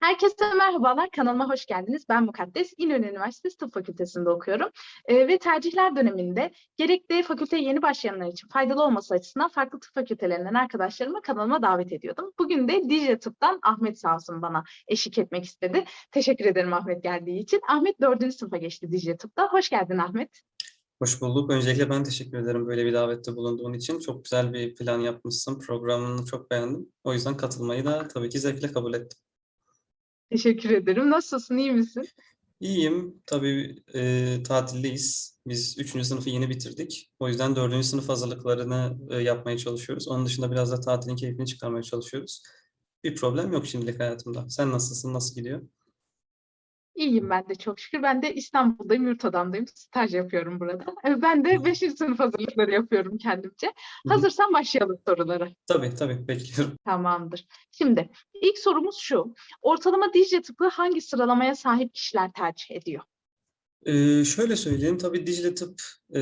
Herkese merhabalar, kanalıma hoş geldiniz. Ben Mukaddes, İnönü Üniversitesi Tıp Fakültesi'nde okuyorum. Ee, ve tercihler döneminde gerekli fakülteye yeni başlayanlar için faydalı olması açısından farklı tıp fakültelerinden arkadaşlarımı kanalıma davet ediyordum. Bugün de Dicle Tıp'tan Ahmet sağ olsun bana eşlik etmek istedi. Teşekkür ederim Ahmet geldiği için. Ahmet dördüncü sınıfa geçti Dicle Tıp'ta. Hoş geldin Ahmet. Hoş bulduk. Öncelikle ben teşekkür ederim böyle bir davette bulunduğun için. Çok güzel bir plan yapmışsın. Programını çok beğendim. O yüzden katılmayı da tabii ki zevkle kabul ettim. Teşekkür ederim. Nasılsın, iyi misin? İyiyim. Tabii e, tatildeyiz. Biz 3. sınıfı yeni bitirdik. O yüzden 4. sınıf hazırlıklarını e, yapmaya çalışıyoruz. Onun dışında biraz da tatilin keyfini çıkarmaya çalışıyoruz. Bir problem yok şimdilik hayatımda. Sen nasılsın? Nasıl gidiyor? İyiyim ben de çok şükür. Ben de İstanbul'dayım, yurt odamdayım. Staj yapıyorum burada. Ee, Ben de 5. sınıf hazırlıkları yapıyorum kendimce. hı. Hazırsan başlayalım sorulara. Tabii tabii bekliyorum. Tamamdır. Şimdi ilk sorumuz şu. Ortalama Dicle tıpı hangi sıralamaya sahip kişiler tercih ediyor? Ee, şöyle söyleyeyim, tabii Dicle Tıp e,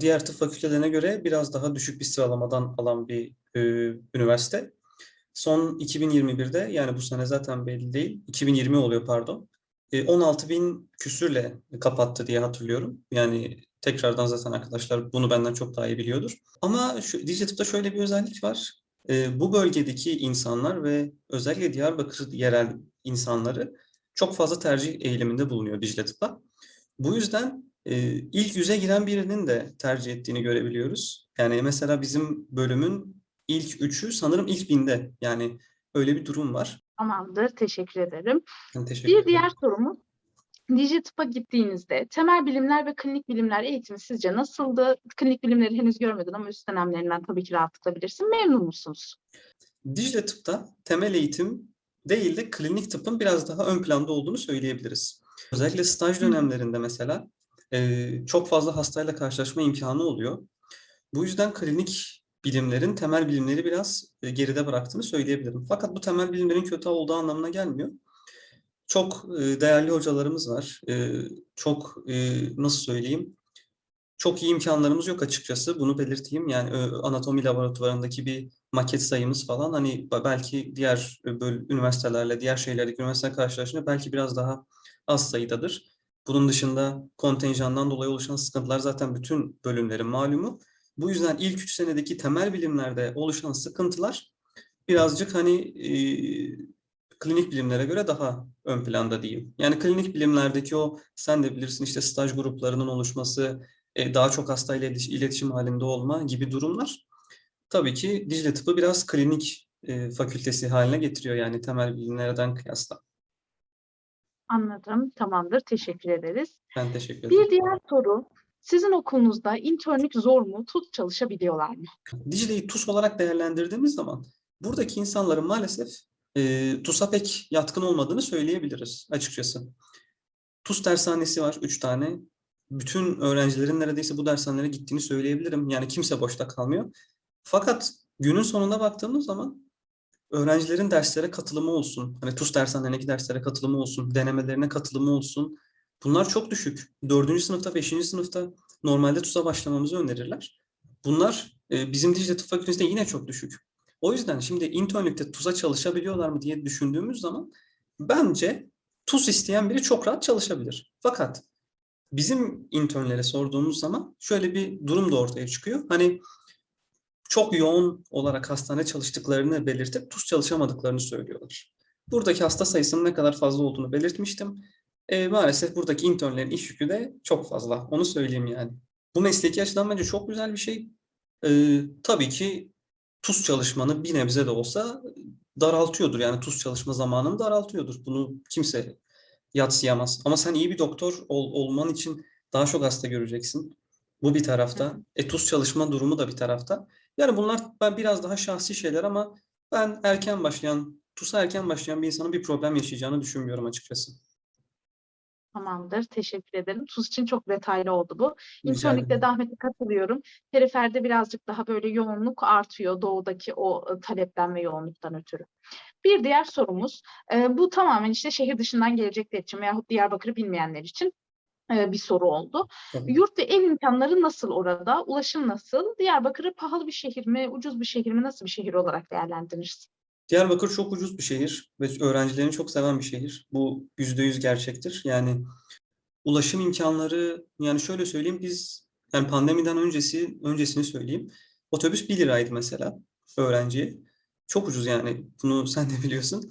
diğer tıp fakültelerine göre biraz daha düşük bir sıralamadan alan bir e, üniversite. Son 2021'de yani bu sene zaten belli değil, 2020 oluyor pardon. E, 16 bin küsürle kapattı diye hatırlıyorum. Yani tekrardan zaten arkadaşlar bunu benden çok daha iyi biliyordur. Ama şu, Dicle Tıp'ta şöyle bir özellik var. E, bu bölgedeki insanlar ve özellikle Diyarbakır yerel insanları çok fazla tercih eğiliminde bulunuyor Tıp'a. Bu yüzden e, ilk yüze giren birinin de tercih ettiğini görebiliyoruz. Yani mesela bizim bölümün ilk üçü sanırım ilk binde. Yani öyle bir durum var. Tamamdır. Teşekkür ederim. Ben teşekkür Bir ederim. diğer sorumuz. Dicle tıpa gittiğinizde temel bilimler ve klinik bilimler eğitimi sizce nasıldı? Klinik bilimleri henüz görmedin ama üst dönemlerinden tabii ki rahatlıkla bilirsin. Memnun musunuz? Dicle Tıp'ta temel eğitim değil de klinik tıpın biraz daha ön planda olduğunu söyleyebiliriz. Özellikle staj dönemlerinde mesela çok fazla hastayla karşılaşma imkanı oluyor. Bu yüzden klinik bilimlerin temel bilimleri biraz e, geride bıraktığını söyleyebilirim. Fakat bu temel bilimlerin kötü olduğu anlamına gelmiyor. Çok e, değerli hocalarımız var. E, Çok nasıl söyleyeyim? Çok iyi imkanlarımız yok açıkçası. Bunu belirteyim. Yani anatomi laboratuvarındaki bir maket sayımız falan hani be- belki diğer e, böl- üniversitelerle, diğer şeylerdeki üniversiteler karşılaştığında belki biraz daha az sayıdadır. Bunun dışında kontenjandan dolayı oluşan sıkıntılar zaten bütün bölümlerin malumu. Bu yüzden ilk üç senedeki temel bilimlerde oluşan sıkıntılar birazcık hani e, klinik bilimlere göre daha ön planda diyeyim. Yani klinik bilimlerdeki o sen de bilirsin işte staj gruplarının oluşması, e, daha çok hastayla iletiş- iletişim halinde olma gibi durumlar tabii ki Dicle Tıp'ı biraz klinik e, fakültesi haline getiriyor yani temel bilimlerden kıyasla. Anladım. Tamamdır. Teşekkür ederiz. Ben teşekkür ederim. Bir diğer soru. Sizin okulunuzda internlük zor mu? Tut çalışabiliyorlar mı? Dicle'yi TUS olarak değerlendirdiğimiz zaman buradaki insanların maalesef e, TUS'a pek yatkın olmadığını söyleyebiliriz açıkçası. TUS dershanesi var, üç tane. Bütün öğrencilerin neredeyse bu dershanelere gittiğini söyleyebilirim. Yani kimse boşta kalmıyor. Fakat günün sonuna baktığımız zaman öğrencilerin derslere katılımı olsun, hani TUS dershanelerindeki derslere katılımı olsun, denemelerine katılımı olsun. Bunlar çok düşük. Dördüncü sınıfta, beşinci sınıfta normalde TUS'a başlamamızı önerirler. Bunlar e, bizim Dicle Tıp Fakültesi'nde yine çok düşük. O yüzden şimdi internlükte TUS'a çalışabiliyorlar mı diye düşündüğümüz zaman bence TUS isteyen biri çok rahat çalışabilir. Fakat bizim internlere sorduğumuz zaman şöyle bir durum da ortaya çıkıyor. Hani çok yoğun olarak hastane çalıştıklarını belirtip TUS çalışamadıklarını söylüyorlar. Buradaki hasta sayısının ne kadar fazla olduğunu belirtmiştim. E, maalesef buradaki internlerin iş yükü de çok fazla. Onu söyleyeyim yani. Bu mesleki açıdan bence çok güzel bir şey. E, tabii ki TUS çalışmanı bir nebze de olsa daraltıyordur. Yani TUS çalışma zamanını daraltıyordur. Bunu kimse yadsıyamaz. Ama sen iyi bir doktor ol- olman için daha çok hasta göreceksin. Bu bir tarafta. E, TUS çalışma durumu da bir tarafta. Yani bunlar ben biraz daha şahsi şeyler ama ben erken başlayan, TUS'a erken başlayan bir insanın bir problem yaşayacağını düşünmüyorum açıkçası. Tamamdır. Teşekkür ederim. TUS için çok detaylı oldu bu. De Ahmet'e katılıyorum. Periferde birazcık daha böyle yoğunluk artıyor doğudaki o talepten ve yoğunluktan ötürü. Bir diğer sorumuz, e, bu tamamen işte şehir dışından gelecekler için veyahut Diyarbakır'ı bilmeyenler için bir soru oldu. Tabii. Yurt ve ev imkanları nasıl orada? Ulaşım nasıl? Diyarbakır'ı pahalı bir şehir mi, ucuz bir şehir mi, nasıl bir şehir olarak değerlendirirsin? Diyarbakır çok ucuz bir şehir ve öğrencilerini çok seven bir şehir. Bu yüzde yüz gerçektir. Yani ulaşım imkanları, yani şöyle söyleyeyim biz, yani pandemiden öncesi, öncesini söyleyeyim. Otobüs 1 liraydı mesela öğrenciye. Çok ucuz yani. Bunu sen de biliyorsun.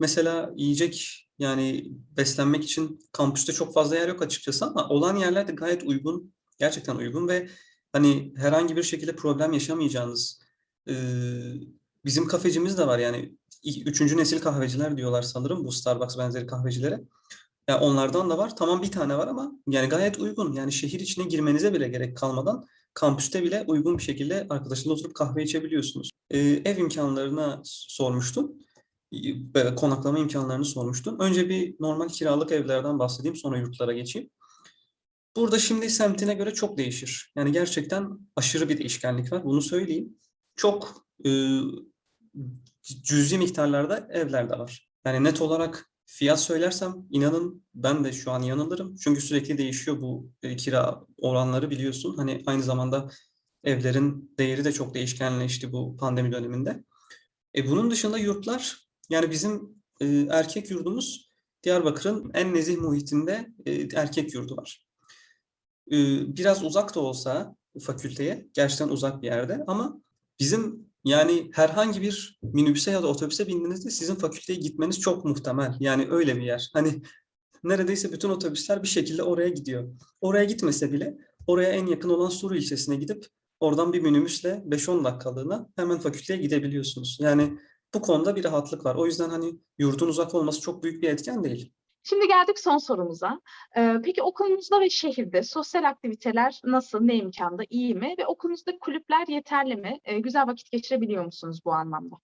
Mesela yiyecek yani beslenmek için kampüste çok fazla yer yok açıkçası ama olan yerler de gayet uygun. Gerçekten uygun ve hani herhangi bir şekilde problem yaşamayacağınız e, bizim kafecimiz de var yani üçüncü nesil kahveciler diyorlar sanırım bu Starbucks benzeri kahvecilere. Ya onlardan da var. Tamam bir tane var ama yani gayet uygun. Yani şehir içine girmenize bile gerek kalmadan kampüste bile uygun bir şekilde arkadaşınla oturup kahve içebiliyorsunuz. Ee, ev imkanlarına sormuştum. Böyle konaklama imkanlarını sormuştum. Önce bir normal kiralık evlerden bahsedeyim, sonra yurtlara geçeyim. Burada şimdi semtine göre çok değişir. Yani gerçekten aşırı bir değişkenlik var. Bunu söyleyeyim. Çok e, cüzi miktarlarda evler de var. Yani net olarak fiyat söylersem inanın ben de şu an yanılırım. Çünkü sürekli değişiyor bu e, kira oranları biliyorsun. Hani aynı zamanda evlerin değeri de çok değişkenleşti bu pandemi döneminde. E bunun dışında yurtlar yani bizim e, erkek yurdumuz Diyarbakır'ın en nezih muhitinde e, erkek yurdu var. Biraz uzak da olsa fakülteye, gerçekten uzak bir yerde ama bizim yani herhangi bir minibüse ya da otobüse bindiğinizde sizin fakülteye gitmeniz çok muhtemel. Yani öyle bir yer. Hani neredeyse bütün otobüsler bir şekilde oraya gidiyor. Oraya gitmese bile oraya en yakın olan Suru ilçesine gidip oradan bir minibüsle 5-10 dakikalığına hemen fakülteye gidebiliyorsunuz. Yani bu konuda bir rahatlık var. O yüzden hani yurdun uzak olması çok büyük bir etken değil. Şimdi geldik son sorumuza. Ee, peki okulunuzda ve şehirde sosyal aktiviteler nasıl, ne imkanda, iyi mi? Ve okulunuzdaki kulüpler yeterli mi? Ee, güzel vakit geçirebiliyor musunuz bu anlamda?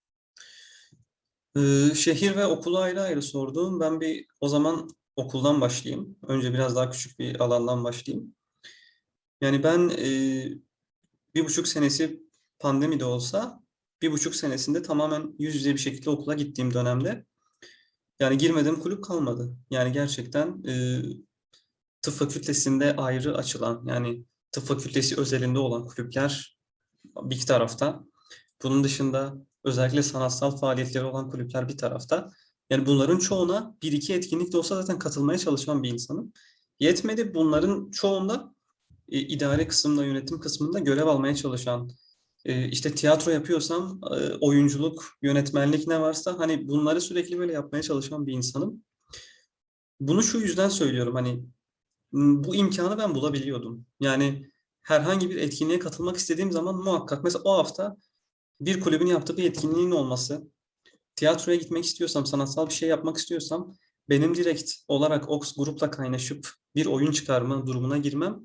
Ee, şehir ve okulu ayrı ayrı sorduğum. Ben bir o zaman okuldan başlayayım. Önce biraz daha küçük bir alandan başlayayım. Yani ben e, bir buçuk senesi pandemi de olsa bir buçuk senesinde tamamen yüz yüze bir şekilde okula gittiğim dönemde yani girmediğim kulüp kalmadı. Yani gerçekten e, tıp fakültesinde ayrı açılan yani tıp fakültesi özelinde olan kulüpler bir tarafta. Bunun dışında özellikle sanatsal faaliyetleri olan kulüpler bir tarafta. Yani bunların çoğuna bir iki etkinlik de olsa zaten katılmaya çalışan bir insanım. Yetmedi bunların çoğunda e, idare kısmında, yönetim kısmında görev almaya çalışan, işte tiyatro yapıyorsam e, oyunculuk, yönetmenlik ne varsa hani bunları sürekli böyle yapmaya çalışan bir insanım. Bunu şu yüzden söylüyorum hani bu imkanı ben bulabiliyordum. Yani herhangi bir etkinliğe katılmak istediğim zaman muhakkak mesela o hafta bir kulübün yaptığı bir etkinliğin olması, tiyatroya gitmek istiyorsam, sanatsal bir şey yapmak istiyorsam benim direkt olarak o grupla kaynaşıp bir oyun çıkarma durumuna girmem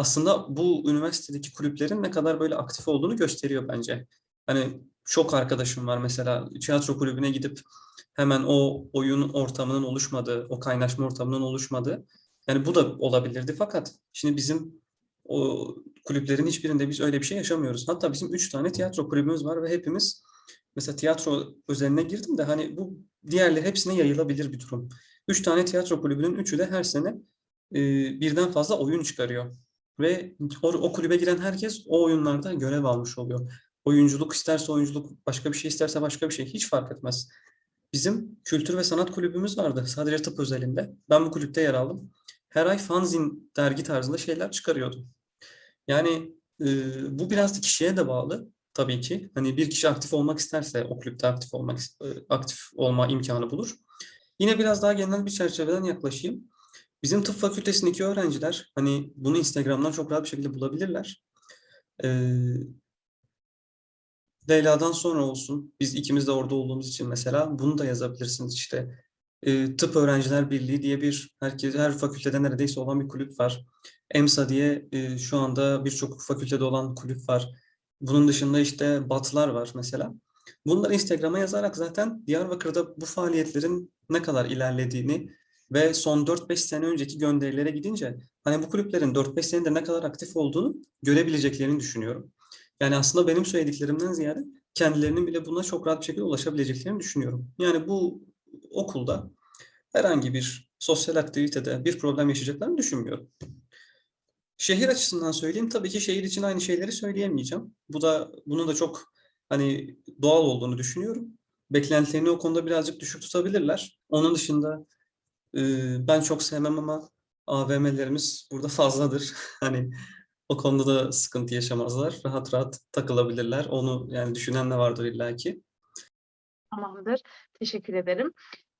aslında bu üniversitedeki kulüplerin ne kadar böyle aktif olduğunu gösteriyor bence. Hani çok arkadaşım var mesela tiyatro kulübüne gidip hemen o oyun ortamının oluşmadığı, o kaynaşma ortamının oluşmadığı. Yani bu da olabilirdi fakat şimdi bizim o kulüplerin hiçbirinde biz öyle bir şey yaşamıyoruz. Hatta bizim üç tane tiyatro kulübümüz var ve hepimiz mesela tiyatro özeline girdim de hani bu diğerleri hepsine yayılabilir bir durum. Üç tane tiyatro kulübünün üçü de her sene e, birden fazla oyun çıkarıyor. Ve o, o kulübe giren herkes o oyunlarda görev almış oluyor. Oyunculuk isterse oyunculuk, başka bir şey isterse başka bir şey hiç fark etmez. Bizim kültür ve sanat kulübümüz vardı sadece tıp özelinde. Ben bu kulüpte yer aldım. Her ay fanzin dergi tarzında şeyler çıkarıyordum. Yani e, bu biraz da kişiye de bağlı tabii ki. Hani bir kişi aktif olmak isterse o kulüpte aktif olmak e, aktif olma imkanı bulur. Yine biraz daha genel bir çerçeveden yaklaşayım. Bizim tıp fakültesindeki öğrenciler hani bunu Instagram'dan çok rahat bir şekilde bulabilirler. Ee, Leyla'dan sonra olsun. Biz ikimiz de orada olduğumuz için mesela bunu da yazabilirsiniz işte. Ee, Tıp Öğrenciler Birliği diye bir herkes her fakültede neredeyse olan bir kulüp var. EMSA diye e, şu anda birçok fakültede olan kulüp var. Bunun dışında işte BAT'lar var mesela. Bunları Instagram'a yazarak zaten Diyarbakır'da bu faaliyetlerin ne kadar ilerlediğini ve son 4-5 sene önceki gönderilere gidince hani bu kulüplerin 4-5 senede ne kadar aktif olduğunu görebileceklerini düşünüyorum. Yani aslında benim söylediklerimden ziyade kendilerinin bile buna çok rahat bir şekilde ulaşabileceklerini düşünüyorum. Yani bu okulda herhangi bir sosyal aktivitede bir problem yaşayacaklarını düşünmüyorum. Şehir açısından söyleyeyim tabii ki şehir için aynı şeyleri söyleyemeyeceğim. Bu da bunun da çok hani doğal olduğunu düşünüyorum. Beklentilerini o konuda birazcık düşük tutabilirler. Onun dışında ben çok sevmem ama AVM'lerimiz burada fazladır. Hani o konuda da sıkıntı yaşamazlar. Rahat rahat takılabilirler. Onu yani düşünen de vardır illaki. Tamamdır. Teşekkür ederim.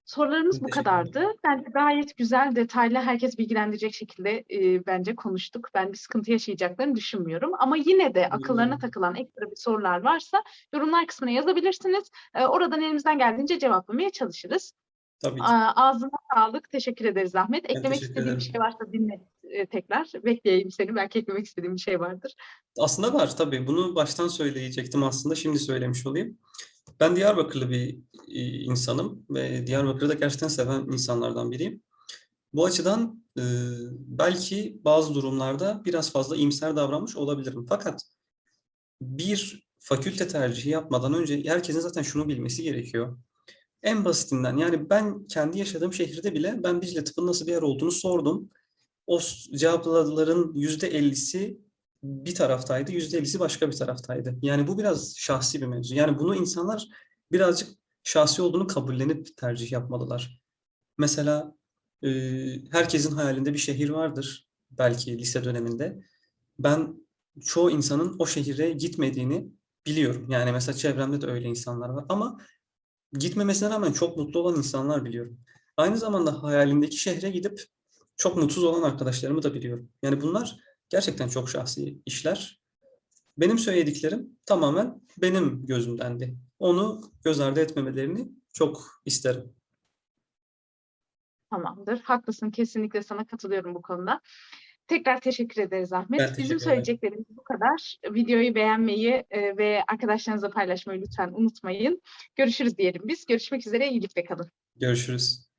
Sorularımız bu kadardı. Bence gayet güzel, detaylı, herkes bilgilendirecek şekilde e, bence konuştuk. Ben bir sıkıntı yaşayacaklarını düşünmüyorum. Ama yine de akıllarına Hmm. takılan ekstra bir sorular varsa yorumlar kısmına yazabilirsiniz. E, oradan elimizden geldiğince cevaplamaya çalışırız. Tabii ki. Ağzına sağlık. Teşekkür ederiz Ahmet. Eklemek istediğin bir şey varsa dinle e, tekrar. Bekleyeyim seni. Belki eklemek istediğin bir şey vardır. Aslında var tabii. Bunu baştan söyleyecektim aslında. Şimdi söylemiş olayım. Ben Diyarbakırlı bir e, insanım ve Diyarbakır'ı da gerçekten seven insanlardan biriyim. Bu açıdan e, belki bazı durumlarda biraz fazla iyimser davranmış olabilirim. Fakat bir fakülte tercihi yapmadan önce herkesin zaten şunu bilmesi gerekiyor. En basitinden yani ben kendi yaşadığım şehirde bile ben Dicle Tıp'ın nasıl bir yer olduğunu sordum. O cevapladıkların %50'si bir taraftaydı, %50'si başka bir taraftaydı. Yani bu biraz şahsi bir mevzu. Yani bunu insanlar birazcık şahsi olduğunu kabullenip tercih yapmalılar. Mesela e, herkesin hayalinde bir şehir vardır belki lise döneminde. Ben çoğu insanın o şehire gitmediğini biliyorum. Yani mesela çevremde de öyle insanlar var ama gitmemesine rağmen çok mutlu olan insanlar biliyorum. Aynı zamanda hayalindeki şehre gidip çok mutsuz olan arkadaşlarımı da biliyorum. Yani bunlar gerçekten çok şahsi işler. Benim söylediklerim tamamen benim gözümdendi. Onu göz ardı etmemelerini çok isterim. Tamamdır. Haklısın. Kesinlikle sana katılıyorum bu konuda. Tekrar teşekkür ederiz Ahmet. Ben Bizim teşekkür ederim. söyleyeceklerimiz bu kadar. Videoyu beğenmeyi e, ve arkadaşlarınızla paylaşmayı lütfen unutmayın. Görüşürüz diyelim biz. Görüşmek üzere. İyilikle kalın. Görüşürüz.